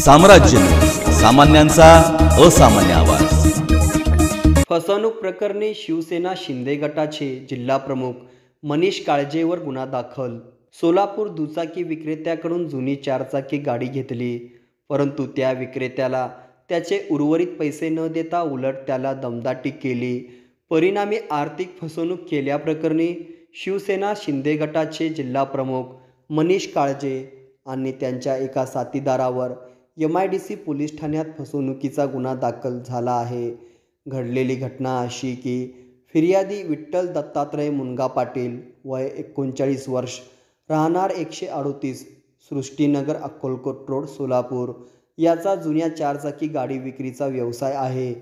साम्राज्य सामान्यांचा असामान्य आवाज. फसवणूक प्रकरणी शिवसेना शिंदे गटाचे जिल्हाप्रमुख मनीष काळजेवर गुन्हा दाखल. सोलापूर दुचाकी विक्रेत्याकडून जुनी चारचाकी गाडी घेतली परंतु त्या विक्रेत्याला त्याचे उर्वरित पैसे न देता उलट त्याला दमदाटी केली. परिणामी आर्थिक फसवणूक केल्याप्रकरणी शिवसेना शिंदे गटाचे जिल्हाप्रमुख मनीष काळजे आणि त्यांच्या एका साथीदारावर M I D C police ठाण्यात फसवणुकीचा गुन्हा दाखल झाला आहे. घडलेली घटना अशी की फिर्यादी विठ्ठल दत्तात्रय मुनगा पाटील वय एकोणचाळीस वर्ष राहणार एकशे अडोतीस सृष्टीनगर अक्कलकोट रोड सोलापूर. याचा जुन्या चारचाकी गाडी विक्रीचा व्यवसाय आहे.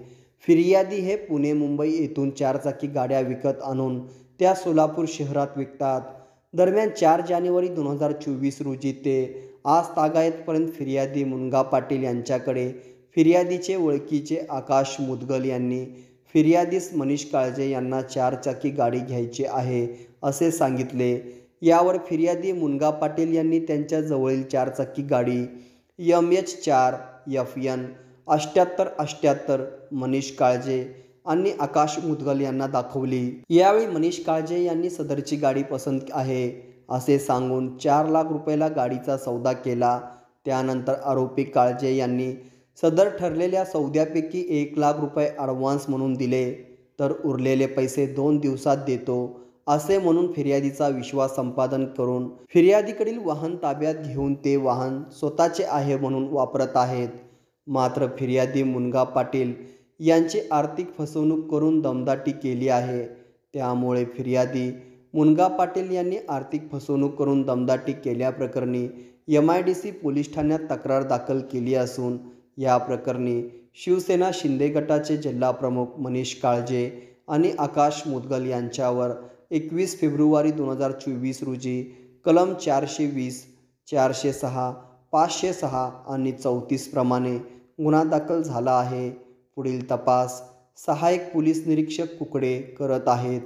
फिर्यादी हे पुणे मुंबई येथून चारचाकी गाड्या विकत आणून त्या सोलापूर शहरात विकतात. दरम्यान चार जानेवारी दोन हजार चोवीस रोजी ते आज तागायतपर्यंत फिर्यादी मुनगा पाटील यांच्याकडे फिर्यादीचे ओळखीचे आकाश मुदगल यांनी फिर्यादीस मनीष काळजे यांना चारचाकी गाडी घ्यायची आहे असे सांगितले. यावर फिर्यादी मुनगा पाटील यांनी त्यांच्या जवळील चारचाकी गाडी यम एच चार एफ एन अष्ट्याहत्तर अष्ट्याहत्तर मनीष काळजे आणि आकाश मुदगल यांना दाखवली. यावेळी मनीष काळजे यांनी सदरची गाडी पसंत आहे. असे सांगून चार लाख रुपयाला गाडीचा सौदा केला. त्यानंतर आरोपी काळजे यांनी सदर ठरलेल्या सौद्यापैकी एक लाख रुपये ॲडव्हान्स म्हणून दिले. तर उरलेले पैसे दोन दिवसात देतो असे म्हणून फिर्यादीचा विश्वास संपादन करून फिर्यादीकडील वाहन ताब्यात घेऊन ते वाहन स्वतःचे आहे म्हणून वापरत आहेत. मात्र फिर्यादी मुनगा पाटील यांची आर्थिक फसवणूक करून दमदाटी केली आहे. त्यामुळे फिर्यादी मुनगा पाटील यांनी आर्थिक फसवणूक करून दमदाटी केल्याप्रकरणी M I D C police ठाण्यात तक्रार दाखल केली असून या प्रकरणी शिवसेना शिंदे गटाचे जिल्हाप्रमुख मनीष काळजे आणि आकाश मुदगल यांच्यावर एकवीस फेब्रुवारी दोन हजार चोवीस रोजी कलम चारशे वीस चारशे सहा पाचशे सहा आणि चौतीस प्रमाणे गुन्हा दाखल झाला आहे. पुढील तपास सहाय्यक पोलीस निरीक्षक कुकडे करत आहेत.